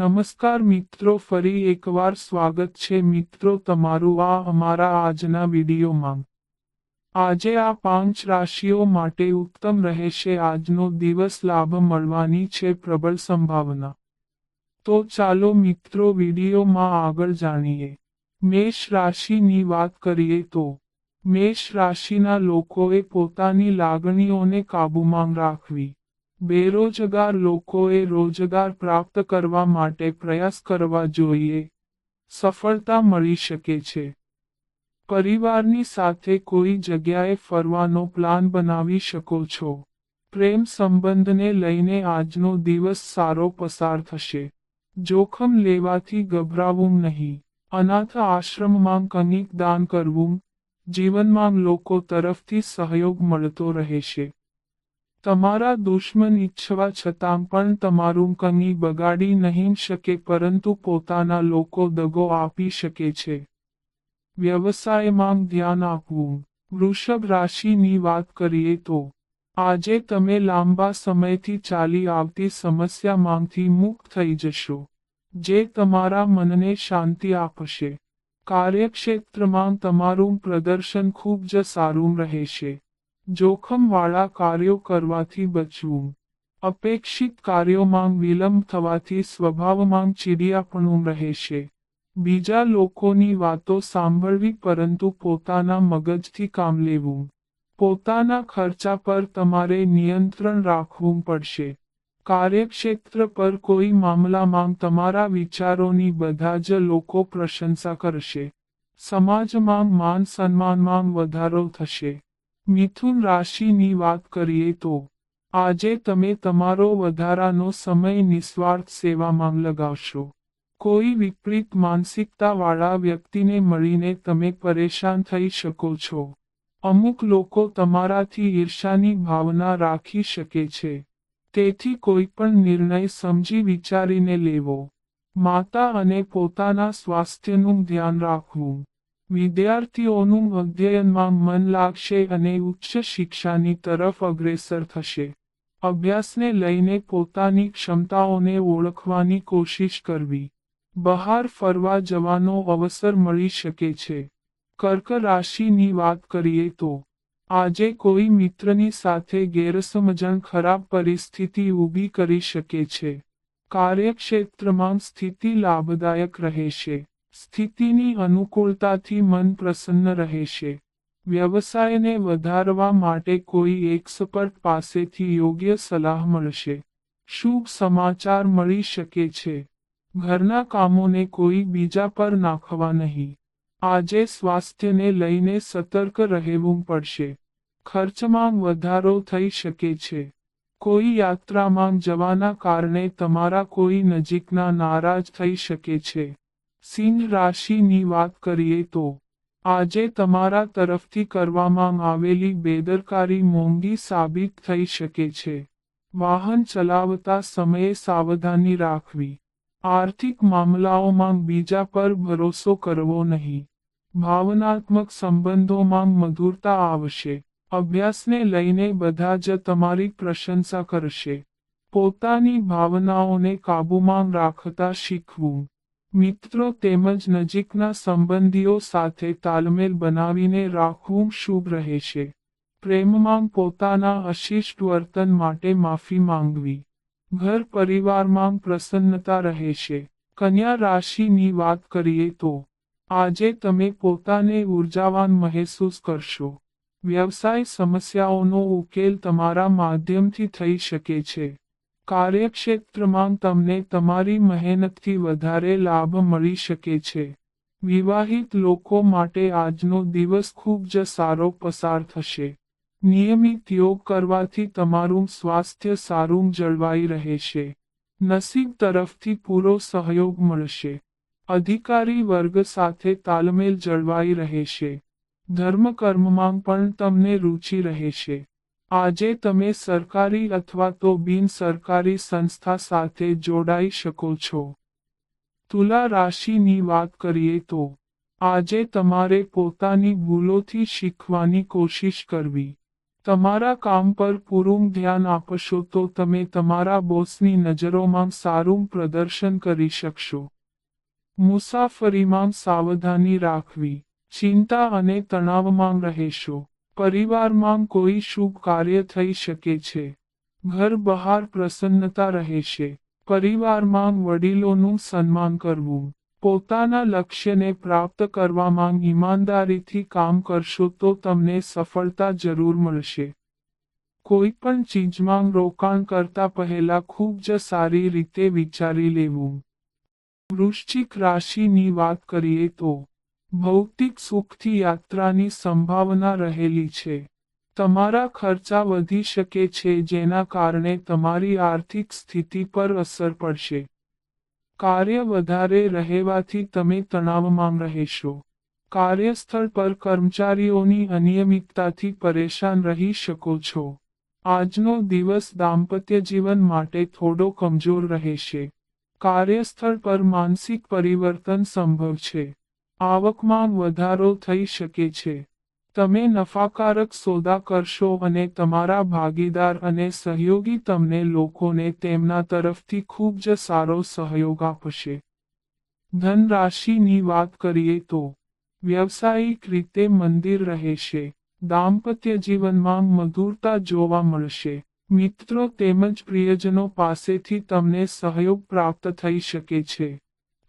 નમસ્કાર મિત્રો, ફરી એકવાર સ્વાગત છે મિત્રો તમારું આ અમારા આજના વિડીયોમાં. આજે આ પાંચ રાશિઓ માટે ઉત્તમ રહેશે, આજનો દિવસ લાભ મળવાની છે, પ્રબળ સંભાવના. તો ચાલો મિત્રો વિડીયોમાં આગળ જાણીએ. મેષ રાશિની વાત કરીએ તો, મેષ રાશિના લોકોએ પોતાની લાગણીઓને કાબૂમાં રાખવી. બેરોજગાર લોકોએ રોજગાર પ્રાપ્ત કરવા માટે પ્રયાસ કરવા જોઈએ. સફળતા મળી શકે છે. પરિવારની સાથે કોઈ જગ્યાએ ફરવાનો પ્લાન બનાવી શકો છો. પ્રેમ સંબંધને લઈને આજનો દિવસ સારો પસાર થશે. જોખમ લેવાથી ગભરાવું નહીં. અનાથ આશ્રમમાં કનિક દાન કરવું. જીવનમાં લોકો તરફથી સહયોગ મળતો રહેશે. તમારા દુશ્મન ઈચ્છવા છતાં પણ તમારું કંઈ બગાડી નહીં શકે પરંતુ પોતાના લોકો દગો આપી શકે છે. વ્યવસાયમાં ધ્યાન આપવું. વૃષભ રાશિની વાત કરીએ તો, આજે તમે લાંબા સમયથી ચાલી આવતી સમસ્યામાંથી મુક્ત થઈ જશો, જે તમારા મનને શાંતિ આપશે. કાર્યક્ષેત્રમાં તમારું પ્રદર્શન ખૂબ જ સારું રહેશે. જોખમવાળા કાર્યો કરવાથી બચવું. અપેક્ષિત કાર્યોમાં વિલંબ થવાથી સ્વભાવમાં ચીડિયાપણું રહેશે. બીજા લોકોની વાતો સાંભળવી પરંતુ પોતાના મગજથી કામ લેવું. પોતાના ખર્ચા પર તમારે નિયંત્રણ રાખવું પડશે. કાર્યક્ષેત્ર પર કોઈ મામલામાં તમારા વિચારોની બધા જ લોકો પ્રશંસા કરશે. સમાજમાં માન સન્માનમાં વધારો થશે. મિથુન રાશિની વાત કરીએ તો, આજે તમે તમારો વધારાનો સમય નિસ્વાર્થ સેવામાં લગાવશો. કોઈ વિપરીત માનસિકતાવાળા વ્યક્તિને મળીને તમે પરેશાન થઈ શકો છો. અમુક લોકો તમારાથી ઈર્ષાની ભાવના રાખી શકે છે. તેથી કોઈ પણ નિર્ણય સમજી વિચારીને લેવો. માતા અને પોતાના સ્વાસ્થ્યનું ધ્યાન રાખવું. વિદ્યાર્થીઓનું અધ્યયનમાં મન લાગશે અને ઉચ્ચ શિક્ષાની તરફ અગ્રેસર થશે. અભ્યાસને લઈને પોતાની ક્ષમતાઓને ઓળખવાની કોશિશ કરવી. બહાર ફરવા જવાનો અવસર મળી શકે છે. કર્ક રાશિની વાત કરીએ તો, આજે કોઈ મિત્રની સાથે ગેરસમજણ ખરાબ પરિસ્થિતિ ઊભી કરી શકે છે. કાર્યક્ષેત્રમાં સ્થિતિ લાભદાયક રહેશે. સ્થિતિની અનુકૂળતાથી મન પ્રસન્ન રહેશે. વ્યવસાયને વધારવા માટે કોઈ એક્સપર્ટ પાસેથી યોગ્ય સલાહ મળશે. શુભ સમાચાર મળી શકે છે. ઘરના કામોને કોઈ બીજા પર નાખવા નહીં. આજે સ્વાસ્થ્યને લઈને સતર્ક રહેવું પડશે. ખર્ચમાં વધારો થઈ શકે છે. કોઈ યાત્રામાં જવાના કારણે તમારા કોઈ નજીકના નારાજ થઈ શકે છે. સિંહ રાશિની વાત કરીએ તો, આજે તમારા તરફથી કરવામાં આવેલી બેદરકારી મોંઘી સાબિત થઈ શકે છે. વાહન ચલાવતા સમયે સાવધાની રાખવી. આર્થિક મામલાઓમાં બીજા પર ભરોસો કરવો નહીં. ભાવનાત્મક સંબંધોમાં મધુરતા આવશે. અભ્યાસને લઈને બધા જ તમારી પ્રશંસા કરશે. પોતાની ભાવનાઓને કાબૂમાં રાખતા શીખવું. મિત્રો તેમજ નજીકના સંબંધીઓ સાથે તાલમેલ બનાવીને રાખવું શુભ રહેશે પ્રેમમાં પોતાના અશિષ્ટ વર્તન માટે માફી માંગવી. ઘર પરિવારમાં પ્રસન્નતા રહેશે કન્યા રાશિની વાત કરીએ તો, આજે તમે પોતાને ઉર્જાવાન મહેસૂસ કરશો. વ્યવસાય સમસ્યાઓનો ઉકેલ તમારા માધ્યમથી થઈ શકે છે. કાર્યક્ષેત્રમાં તમને તમારી મહેનતથી વધારે લાભ મળી શકે છે. વિવાહિત લોકો માટે આજનો દિવસ ખૂબ જ સારો પસાર થશે. નિયમિત યોગ કરવાથી તમારું સ્વાસ્થ્ય સારું જળવાઈ રહેશે. નસીબ તરફથી પૂરો સહયોગ મળશે. અધિકારી વર્ગ સાથે તાલમેલ જળવાઈ રહેશે. ધર્મકર્મમાં પણ તમને રુચિ રહેશે. આજે તમે સરકારી અથવા તો બિન સરકારી સંસ્થા સાથે જોડાઈ શકો છો. તુલા રાશિની વાત કરીએ તો, આજે તમારે પોતાની ભૂલોથી શીખવાની કોશિશ કરવી. તમારા કામ પર પૂરું ધ્યાન આપશો તો તમે તમારા બોસની નજરોમાં સારું પ્રદર્શન કરી શકશો. મુસાફરીમાં સાવધાની રાખવી, ચિંતા અને તણાવમાં રહેશો. પરિવારમાં કોઈ શુભ કાર્ય થઈ શકે છે. ઘર બહાર પ્રસન્નતા રહેશે પરિવારમાં વડીલોનું સન્માન કરવું. પોતાના લક્ષ્યને પ્રાપ્ત કરવામાં ઈમાનદારીથી કામ કરશો તો તમને સફળતા જરૂર મળશે. કોઈ પણ ચીજમાં રોકાણ કરતા પહેલા ખૂબ જ સારી રીતે વિચારી લેવું. વૃશ્ચિક રાશિની વાત કરીએ તો ભૌતિક સુખથી યાત્રાની સંભાવના રહેલી છે. તમારા ખર્ચા વધી શકે છે જેના કારણે તમારી આર્થિક સ્થિતિ પર અસર પડશે. કાર્ય વધારે રહેવાથી તમે તણાવમાં રહેશો. કાર્યસ્થળ પર કર્મચારીઓની અનિયમિતતાથી પરેશાન રહી શકો છો. આજનો દિવસ દાંપત્ય જીવન માટે થોડો કમજોર રહેશે. કાર્યસ્થળ પર માનસિક પરિવર્તન સંભવ છે. આવકમાં વધારો થઈ શકે છે. તમે નફાકારક સોદા કરશો અને તમારા ભાગીદાર અને સહયોગી તમને લોકોને તેમના તરફથી ખૂબ જ સારો સહયોગ આપશે. ધનરાશિની વાત કરીએ તો, વ્યવસાયિક રીતે મંદિર રહેશે. દાંપત્ય જીવનમાં મધુરતા જોવા મળશે. મિત્રો તેમજ પ્રિયજનો પાસેથી તમને સહયોગ પ્રાપ્ત થઈ શકે છે.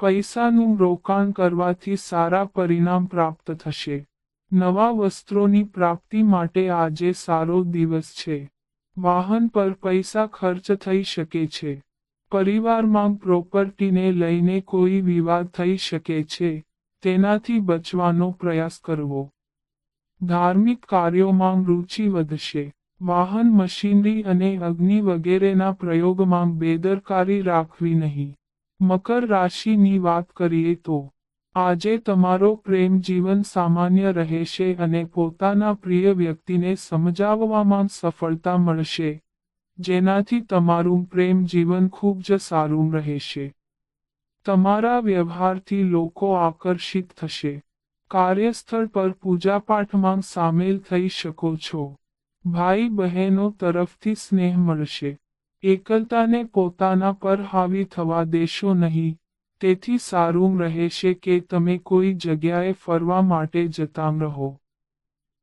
પૈસાનું રોકાણ કરવાથી સારા પરિણામ પ્રાપ્ત થશે. નવા વસ્ત્રોની પ્રાપ્તિ માટે આજે સારો દિવસ છે. વાહન પર પૈસા ખર્ચ થઈ શકે છે. પરિવારમાં પ્રોપર્ટીને લઈને કોઈ વિવાદ થઈ શકે છે. તેનાથી બચવાનો પ્રયાસ કરવો. ધાર્મિક કાર્યોમાં રુચિ વધશે. વાહન મશીનરી અને અગ્નિ વગેરેના પ્રયોગમાં બેદરકારી રાખવી નહીં. મકર રાશિની વાત કરીએ તો, આજે તમારો પ્રેમ જીવન સામાન્ય રહેશે અને પોતાના પ્રિય વ્યક્તિને સમજાવવામાં સફળતા મળશે, જેનાથી તમારું પ્રેમ જીવન ખૂબ જ સારું રહેશે. તમારા વ્યવહારથી લોકો આકર્ષિત થશે. કાર્યસ્થળ પર પૂજાપાઠમાં સામેલ થઈ શકો છો. ભાઈ બહેનો તરફથી સ્નેહ મળશે. એકલતાને પોતાના પર હાવી થવા દેશો નહીં. તેથી સારું રહેશે કે તમે કોઈ જગ્યાએ ફરવા માટે જતા રહો.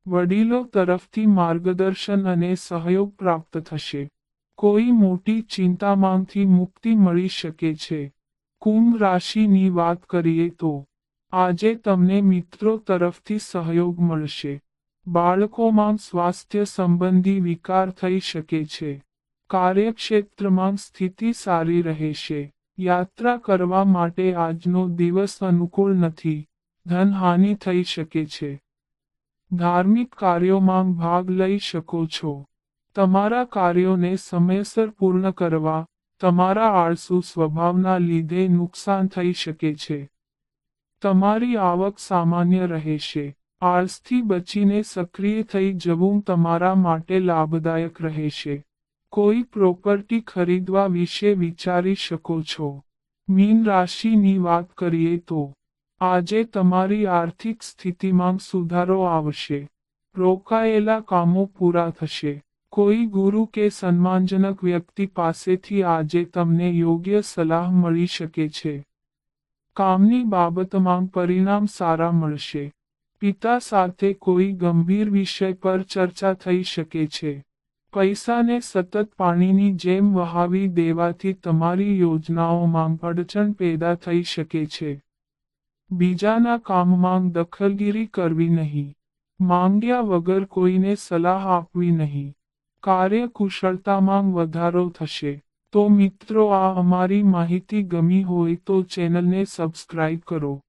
વડીલો તરફથી માર્ગદર્શન અને સહયોગ પ્રાપ્ત થશે. કોઈ મોટી ચિંતામાંથી મુક્તિ મળી શકે છે. કુંભ રાશિની વાત કરીએ તો, આજે તમને મિત્રો તરફથી સહયોગ મળશે. બાળકોમાં સ્વાસ્થ્ય સંબંધી વિકાર થઈ શકે છે. કાર્યક્ષેત્રમાં સ્થિતિ સારી રહેશે. યાત્રા કરવા માટે આજનો દિવસ અનુકૂળ નથી. ધનહાનિ થઈ શકે છે. ધાર્મિક કાર્યોમાં ભાગ લઈ શકો છો. તમારા કાર્યોને સમયસર પૂર્ણ કરવા, તમારા આળસુ સ્વભાવના લીધે નુકસાન થઈ શકે છે. તમારી આવક સામાન્ય રહેશે. આળસથી બચીને સક્રિય થઈ જવું તમારા માટે લાભદાયક રહેશે. કોઈ પ્રોપર્ટી ખરીદવા વિશે વિચારી શકો છો? મીન રાશિની વાત કરીએ તો, આજે તમારી આર્થિક સ્થિતિમાં સુધારો આવશે. રોકાયેલા કામો પૂરા થશે. કોઈ ગુરુ કે સન્માનજનક વ્યક્તિ પાસેથી આજે તમને યોગ્ય સલાહ મળી શકે છે. કામની બાબતમાં પરિણામ સારા મળશે. પિતા સાથે કોઈ ગંભીર વિષય પર ચર્ચા થઈ શકે છે. પૈસાને સતત પાણીની જેમ વહાવી દેવાથી તમારી યોજનાઓમાં અડચણ પેદા થઈ શકે છે. બીજાના કામમાં દખલગીરી કરવી નહીં. માંગ્યા વગર કોઈને સલાહ આપવી નહીં. કાર્યકુશળતામાં વધારો થશે. તો મિત્રો, આ અમારી માહિતી ગમી હોય તો ચેનલને સબસ્ક્રાઇબ કરો.